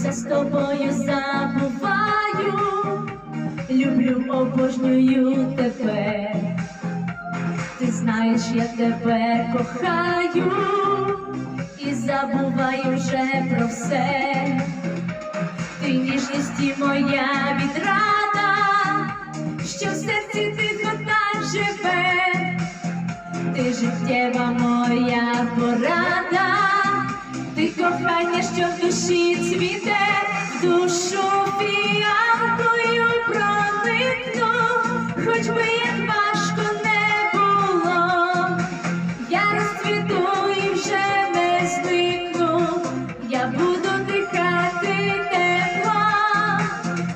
все з тобою забуваю, люблю, обожнюю тебе. Ти знаєш, я тебе кохаю і забуваю вже про все. Ти ніжність і моя відрада, що в серці тихо так живе, ти життєва моя порада, кохання, що в душі цвіте, в душу фіалкою проникну, хоч би як важко не було, я розцвіту і вже не зникну, я буду дихати тепло,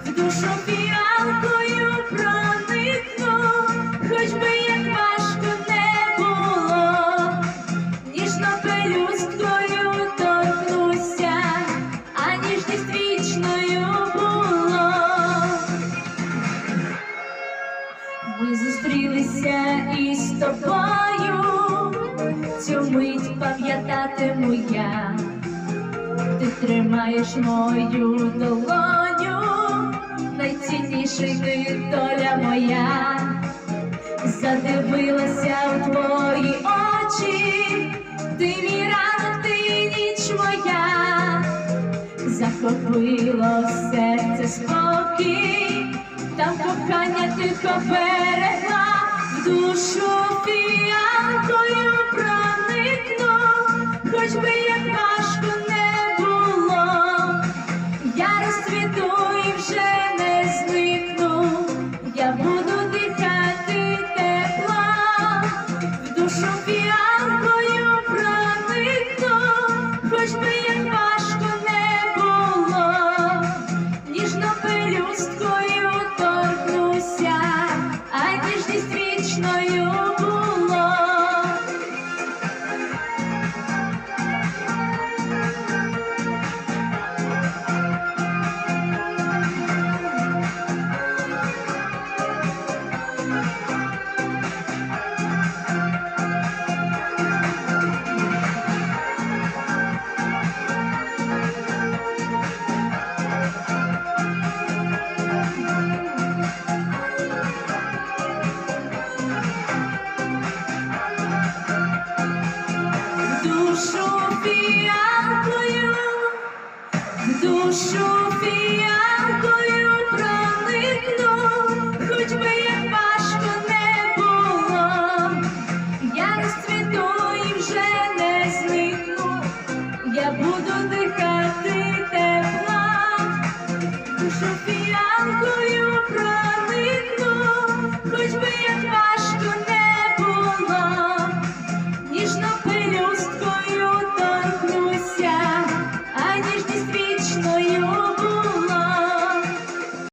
в душу фіалкою проникну, хоч би зустрілися із тобою, цю мить пам'ятатиму я, ти тримаєш мою долоню, найцінніший ти доля моя, задивилася у твої очі, ти мій ранок, ти ніч моя. Захопило серце спокій, там кохання тихо берегла, в душу фіалкою do chuveiro.